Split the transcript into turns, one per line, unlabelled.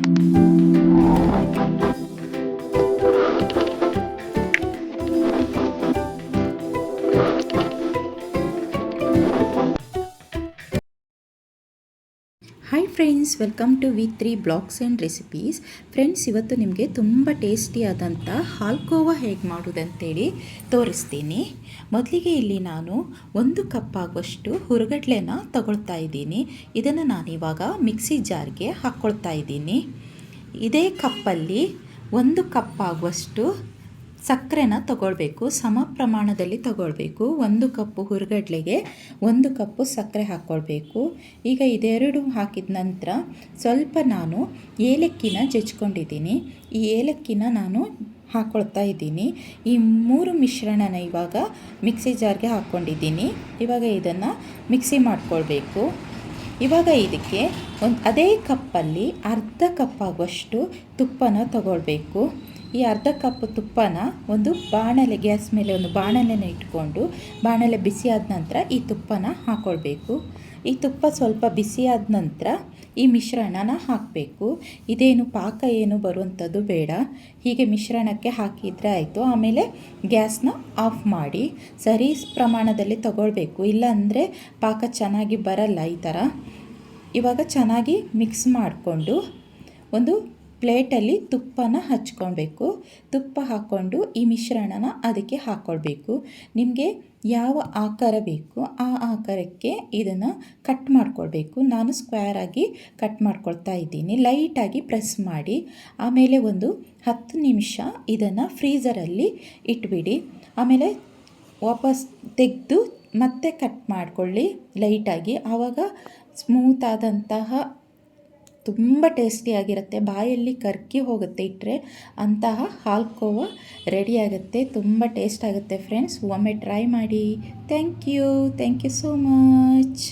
Thank you. Hi friends welcome to V three blogs and recipes friends ಇವತ್ತು ನಿಮಗೆ ತುಂಬ ಟೇಸ್ಟಿಯಾದಂಥ ಹಾಲ್ಕೋವಾ ಹೇಗೆ ಮಾಡೋದಂತೇಳಿ ತೋರಿಸ್ತೀನಿ. ಮೊದಲಿಗೆ ಇಲ್ಲಿ ನಾನು ಒಂದು ಕಪ್ ಆಗುವಷ್ಟು ಹುರುಗಡ್ಲೆನ ತಗೊಳ್ತಾ ಇದ್ದೀನಿ. ಇದನ್ನು ನಾನಿವಾಗ ಮಿಕ್ಸಿ ಜಾರ್ಗೆ ಹಾಕ್ಕೊಳ್ತಾ ಇದ್ದೀನಿ. ಇದೇ ಕಪ್ಪಲ್ಲಿ ಒಂದು ಕಪ್ ಆಗುವಷ್ಟು ಸಕ್ಕರೆನ ತಗೊಳ್ಬೇಕು, ಸಮ ಪ್ರಮಾಣದಲ್ಲಿ ತಗೊಳ್ಬೇಕು. ಒಂದು ಕಪ್ಪು ಹುರುಗಡ್ಲೆಗೆ ಒಂದು ಕಪ್ಪು ಸಕ್ಕರೆ ಹಾಕ್ಕೊಳ್ಬೇಕು. ಈಗ ಇದೆರಡು ಹಾಕಿದ ನಂತರ ಸ್ವಲ್ಪ ನಾನು ಏಲಕ್ಕಿನ ಜಜ್ಕೊಂಡಿದ್ದೀನಿ. ಈ ಏಲಕ್ಕಿನ ನಾನು ಹಾಕ್ಕೊಳ್ತಾ ಇದ್ದೀನಿ. ಈ ಮೂರು ಮಿಶ್ರಣನ ಇವಾಗ ಮಿಕ್ಸಿ ಜಾರ್ಗೆ ಹಾಕ್ಕೊಂಡಿದ್ದೀನಿ. ಇವಾಗ ಇದನ್ನು ಮಿಕ್ಸಿ ಮಾಡಿಕೊಳ್ಬೇಕು. ಇವಾಗ ಇದಕ್ಕೆ ಒಂದು, ಅದೇ ಕಪ್ಪಲ್ಲಿ ಅರ್ಧ ಕಪ್ ಆಗುವಷ್ಟು ತುಪ್ಪನ ತಗೊಳ್ಬೇಕು. ಈ ಅರ್ಧ ಕಪ್ ತುಪ್ಪನ ಒಂದು ಬಾಣಲೆ, ಗ್ಯಾಸ್ ಮೇಲೆ ಒಂದು ಬಾಣಲೆನ ಇಟ್ಕೊಂಡು ಬಾಣಲೆ ಬಿಸಿಯಾದ ನಂತರ ಈ ತುಪ್ಪನ ಹಾಕ್ಕೊಳ್ಬೇಕು ಈ ತುಪ್ಪ ಸ್ವಲ್ಪ ಬಿಸಿಯಾದ ನಂತರ ಈ ಮಿಶ್ರಣನ ಹಾಕಬೇಕು. ಇದೇನು ಪಾಕ ಏನು ಬರುವಂಥದ್ದು ಬೇಡ. ಹೀಗೆ ಮಿಶ್ರಣಕ್ಕೆ ಹಾಕಿದರೆ ಆಯಿತು. ಆಮೇಲೆ ಗ್ಯಾಸ್ನ ಆಫ್ ಮಾಡಿ ಸರಿ ಪ್ರಮಾಣದಲ್ಲಿ ತಗೊಳ್ಬೇಕು. ಇಲ್ಲಾಂದರೆ ಪಾಕ ಚೆನ್ನಾಗಿ ಬರಲ್ಲ ಈ ಥರ. ಇವಾಗ ಚೆನ್ನಾಗಿ ಮಿಕ್ಸ್ ಮಾಡಿಕೊಂಡು ಒಂದು ಪ್ಲೇಟಲ್ಲಿ ತುಪ್ಪನ ಹಚ್ಕೊಳ್ಬೇಕು. ತುಪ್ಪ ಹಾಕ್ಕೊಂಡು ಈ ಮಿಶ್ರಣನ ಅದಕ್ಕೆ ಹಾಕ್ಕೊಳ್ಬೇಕು ನಿಮಗೆ ಯಾವ ಆಕಾರ ಬೇಕು ಆ ಆಕಾರಕ್ಕೆ ಇದನ್ನು ಕಟ್ ಮಾಡ್ಕೊಳ್ಬೇಕು. ನಾನು ಸ್ಕ್ವೇರ್ ಆಗಿ ಕಟ್ ಮಾಡ್ಕೊಳ್ತಾ ಇದ್ದೀನಿ. ಲೈಟಾಗಿ ಪ್ರೆಸ್ ಮಾಡಿ. ಆಮೇಲೆ ಒಂದು ಹತ್ತು ನಿಮಿಷ ಇದನ್ನು ಫ್ರೀಝರಲ್ಲಿ ಇಟ್ಬಿಡಿ. ಆಮೇಲೆ ವಾಪಸ್ ತೆಗೆದು ಮತ್ತೆ ಕಟ್ ಮಾಡಿಕೊಳ್ಳಿ ಲೈಟಾಗಿ. ಆವಾಗ ಸ್ಮೂತ್ ಆದಂತಹ ತುಂಬ ಟೇಸ್ಟಿಯಾಗಿರುತ್ತೆ ಬಾಯಲ್ಲಿ ಕರ್ಕಿ ಹೋಗುತ್ತೆ ಇಟ್ಟರೆ ಅಂತಹ ಹಾಲ್ಕೋವ ರೆಡಿಯಾಗುತ್ತೆ ತುಂಬ ಟೇಸ್ಟ್ ಆಗುತ್ತೆ ಫ್ರೆಂಡ್ಸ್ ಒಮ್ಮೆ ಟ್ರೈ ಮಾಡಿ. Thank you thank you so much